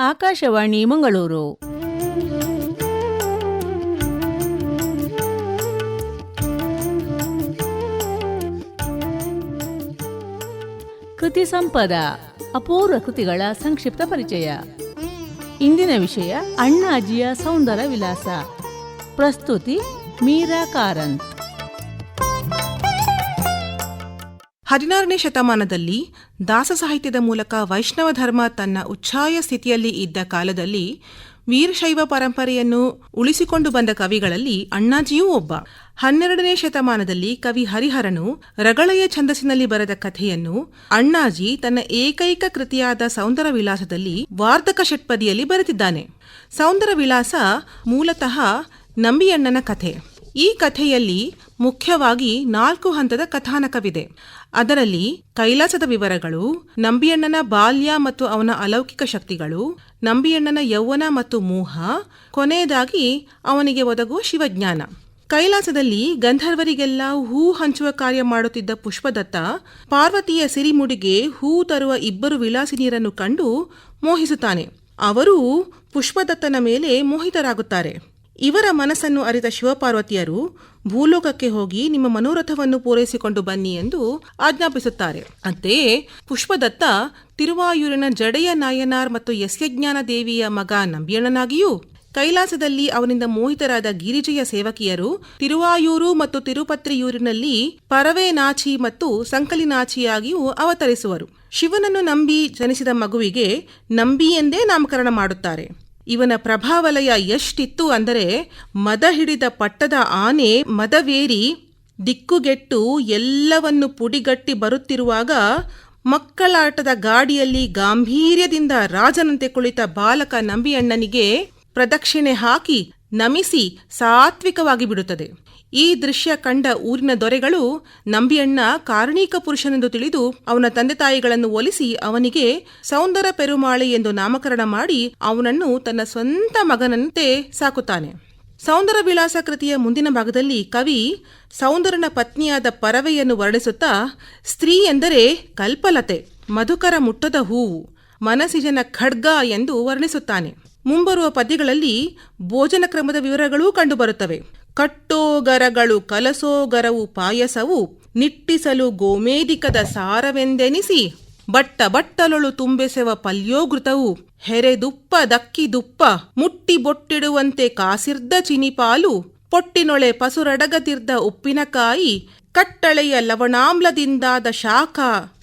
ಆಕಾಶವಾಣಿ, ಮಂಗಳೂರು. ಕೃತಿ ಸಂಪದ, ಅಪೂರ್ವ ಕೃತಿಗಳ ಸಂಕ್ಷಿಪ್ತ ಪರಿಚಯ. ಇಂದಿನ ವಿಷಯ ಅಣ್ಣಾಜಿಯ ಸೌಂದರ್ಯ ವಿಲಾಸ ಪ್ರಸ್ತುತಿ ಮೀರಾ ಕಾರಂತ್. ಹದಿನಾರನೇ ಶತಮಾನದಲ್ಲಿ ದಾಸ ಸಾಹಿತ್ಯದ ಮೂಲಕ ವೈಷ್ಣವ ಧರ್ಮ ತನ್ನ ಉಚ್ಛಾಯ ಸ್ಥಿತಿಯಲ್ಲಿ ಇದ್ದ ಕಾಲದಲ್ಲಿ ವೀರಶೈವ ಪರಂಪರೆಯನ್ನು ಉಳಿಸಿಕೊಂಡು ಬಂದ ಕವಿಗಳಲ್ಲಿ ಅಣ್ಣಾಜಿಯೂ ಒಬ್ಬ. ಹನ್ನೆರಡನೇ ಶತಮಾನದಲ್ಲಿ ಕವಿ ಹರಿಹರನು ರಗಳೆಯ ಛಂದಸ್ಸಿನಲ್ಲಿ ಬರೆದ ಕಥೆಯನ್ನು ಅಣ್ಣಾಜಿ ತನ್ನ ಏಕೈಕ ಕೃತಿಯಾದ ಸೌಂದರ ವಿಲಾಸದಲ್ಲಿ ವಾರ್ಧಕ ಷಟ್ಪದಿಯಲ್ಲಿ ಬರೆದಿದ್ದಾನೆ. ಸೌಂದರ ವಿಲಾಸ ಮೂಲತಃ ನಂಬಿಯಣ್ಣನ ಕಥೆ. ಈ ಕಥೆಯಲ್ಲಿ ಮುಖ್ಯವಾಗಿ ನಾಲ್ಕು ಹಂತದ ಕಥಾನಕವಿದೆ. ಅದರಲ್ಲಿ ಕೈಲಾಸದ ವಿವರಗಳು, ನಂಬಿಯಣ್ಣನ ಬಾಲ್ಯ ಮತ್ತು ಅವನ ಅಲೌಕಿಕ ಶಕ್ತಿಗಳು, ನಂಬಿಯಣ್ಣನ ಯೌವನ ಮತ್ತು ಮೋಹ, ಕೊನೆಯದಾಗಿ ಅವನಿಗೆ ಒದಗುವ ಶಿವಜ್ಞಾನ. ಕೈಲಾಸದಲ್ಲಿ ಗಂಧರ್ವರಿಗೆಲ್ಲ ಹೂ ಹಂಚುವ ಕಾರ್ಯ ಮಾಡುತ್ತಿದ್ದ ಪುಷ್ಪದತ್ತ ಪಾರ್ವತಿಯ ಸಿರಿಮುಡಿಗೆ ಹೂ ತರುವ ಇಬ್ಬರು ವಿಲಾಸಿನಿಯರನ್ನು ಕಂಡು ಮೋಹಿಸುತ್ತಾನೆ. ಅವರೂ ಪುಷ್ಪದತ್ತನ ಮೇಲೆ ಮೋಹಿತರಾಗುತ್ತಾರೆ. ಇವರ ಮನಸ್ಸನ್ನು ಅರಿತ ಶಿವಪಾರ್ವತಿಯರು, ಭೂಲೋಕಕ್ಕೆ ಹೋಗಿ ನಿಮ್ಮ ಮನೋರಥವನ್ನು ಪೂರೈಸಿಕೊಂಡು ಬನ್ನಿ ಎಂದು ಆಜ್ಞಾಪಿಸುತ್ತಾರೆ. ಅಂತೆಯೇ, ಪುಷ್ಪದತ್ತ ತಿರುವಾಯೂರಿನ ಜಡೆಯ ನಾಯನಾರ್ ಮತ್ತು ಯಸ್ಯಜ್ಞಾನ ದೇವಿಯ ಮಗ ನಂಬಿಯಣ್ಣನಾಗಿಯೂ, ಕೈಲಾಸದಲ್ಲಿ ಅವನಿಂದ ಮೋಹಿತರಾದ ಗಿರಿಜೆಯ ಸೇವಕಿಯರು, ತಿರುವಾಯೂರು ಮತ್ತು ತಿರುಪತ್ರಿಯೂರಿನಲ್ಲಿ ಪರವೆ ನಾಚಿ ಮತ್ತು ಸಂಕಲಿನಾಚಿಯಾಗಿಯೂ ಅವತರಿಸುವರು. ಶಿವನನ್ನು ನಂಬಿ ಜನಿಸಿದ ಮಗುವಿಗೆ ನಂಬಿ ಎಂದೇ ನಾಮಕರಣ ಮಾಡುತ್ತಾರೆ. ಇವನ ಪ್ರಭಾವಲಯ ಎಷ್ಟಿತ್ತು ಅಂದರೆ ಮದ ಹಿಡಿದ ಪಟ್ಟದ ಆನೆ ಮದವೇರಿ ದಿಕ್ಕುಗೆಟ್ಟು ಎಲ್ಲವನ್ನು ಪುಡಿಗಟ್ಟಿ ಬರುತ್ತಿರುವಾಗ ಮಕ್ಕಳಾಟದ ಗಾಡಿಯಲ್ಲಿ ಗಾಂಭೀರ್ಯದಿಂದ ರಾಜನಂತೆ ಕುಳಿತ ಬಾಲಕ ನಂಬಿಯಣ್ಣನಿಗೆ ಪ್ರದಕ್ಷಿಣೆ ಹಾಕಿ ನಮಿಸಿ ಸಾತ್ವಿಕವಾಗಿ ಬಿಡುತ್ತದೆ. ಈ ದೃಶ್ಯ ಕಂಡ ಊರಿನ ದೊರೆಗಳು ನಂಬಿಯಣ್ಣ ಕಾರಣೀಕ ಪುರುಷನೆಂದು ತಿಳಿದು ಅವನ ತಂದೆ ತಾಯಿಗಳನ್ನು ಒಲಿಸಿ ಅವನಿಗೆ ಸೌಂದರ ಪೆರುಮಾಳಿ ಎಂದು ನಾಮಕರಣ ಮಾಡಿ ಅವನನ್ನು ತನ್ನ ಸ್ವಂತ ಮಗನಂತೆ ಸಾಕುತ್ತಾನೆ. ಸೌಂದರ ವಿಲಾಸ ಕೃತಿಯ ಮುಂದಿನ ಭಾಗದಲ್ಲಿ ಕವಿ ಸೌಂದರನ ಪತ್ನಿಯಾದ ಪರವೆಯನ್ನು ವರ್ಣಿಸುತ್ತಾ, ಸ್ತ್ರೀ ಎಂದರೆ ಕಲ್ಪಲತೆ, ಮಧುಕರ ಮುಟ್ಟದ ಹೂವು, ಮನಸಿಜನ ಖಡ್ಗ ಎಂದು ವರ್ಣಿಸುತ್ತಾನೆ. ಮುಂಬರುವ ಪದ್ಯಗಳಲ್ಲಿ ಭೋಜನ ಕ್ರಮದ ವಿವರಗಳೂ ಕಂಡುಬರುತ್ತವೆ. ಕಟ್ಟೋಗರಗಳು, ಕಲಸೋಗರವು, ಪಾಯಸವು, ನಿಟ್ಟಿಸಲು ಗೋಮೇದಿಕದ ಸಾರವೆಂದೆನಿಸಿ ಬಟ್ಟ ಬಟ್ಟಲೊಳು ತುಂಬೆಸೆವ ಪಲ್ಯೋಗೃತವು ಹೆರೆದುಪ್ಪ ದಕ್ಕಿದುಪ್ಪ ಮುಟ್ಟಿ ಬೊಟ್ಟಿಡುವಂತೆ ಕಾಸಿರ್ದ ಚಿನಿಪಾಲು ಪೊಟ್ಟಿನೊಳೆ ಪಸುರಡಗದಿರ್ದ ಉಪ್ಪಿನಕಾಯಿ ಕಟ್ಟಳೆಯ ಲವಣಾಮ್ಲದಿಂದಾದ ಶಾಖ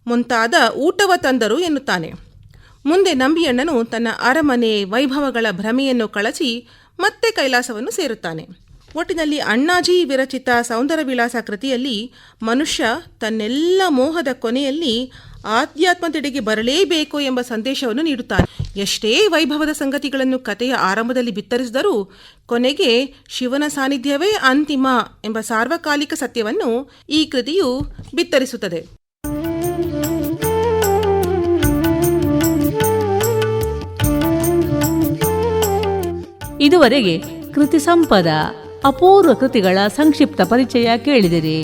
ಮುಂತಾದ ಊಟವ ತಂದರು ಎನ್ನುತ್ತಾನೆ. ಮುಂದೆ ನಂಬಿಯಣ್ಣನು ತನ್ನ ಅರಮನೆ ವೈಭವಗಳ ಭ್ರಮೆಯನ್ನು ಕಳಚಿ ಮತ್ತೆ ಕೈಲಾಸವನ್ನು ಸೇರುತ್ತಾನೆ. ಒಟ್ಟಿನಲ್ಲಿ ಅಣ್ಣಾಜಿ ವಿರಚಿತ ಸೌಂದರ್ಯ ವಿಲಾಸ ಕೃತಿಯಲ್ಲಿ ಮನುಷ್ಯ ತನ್ನೆಲ್ಲ ಮೋಹದ ಕೊನೆಯಲ್ಲಿ ಆಧ್ಯಾತ್ಮದೆಡೆಗೆ ಬರಲೇಬೇಕು ಎಂಬ ಸಂದೇಶವನ್ನು ನೀಡುತ್ತಾನೆ. ಎಷ್ಟೇ ವೈಭವದ ಸಂಗತಿಗಳನ್ನು ಕಥೆಯ ಆರಂಭದಲ್ಲಿ ಬಿತ್ತರಿಸಿದರೂ ಕೊನೆಗೆ ಶಿವನ ಸಾನ್ನಿಧ್ಯವೇ ಅಂತಿಮ ಎಂಬ ಸಾರ್ವಕಾಲಿಕ ಸತ್ಯವನ್ನು ಈ ಕೃತಿಯು ಬಿತ್ತರಿಸುತ್ತದೆ. ಇದುವರೆಗೆ ಕೃತಿ ಸಂಪದ, ಅಪೂರ್ವ ಕೃತಿಗಳ ಸಂಕ್ಷಿಪ್ತ ಪರಿಚಯ ಕೇಳಿದಿರಿ.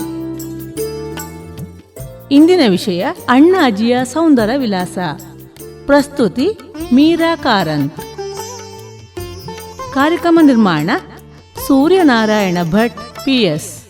ಇಂದಿನ ವಿಷಯ ಅಣ್ಣಾಜಿಯ ಸೌಂದರ ವಿಲಾಸ ಪ್ರಸ್ತುತಿ ಮೀರಾ ಕಾರನ್. ಕಾರ್ಯಕ್ರಮ ನಿರ್ಮಾಣ ಸೂರ್ಯನಾರಾಯಣ ಭಟ್ ಪಿಎಸ್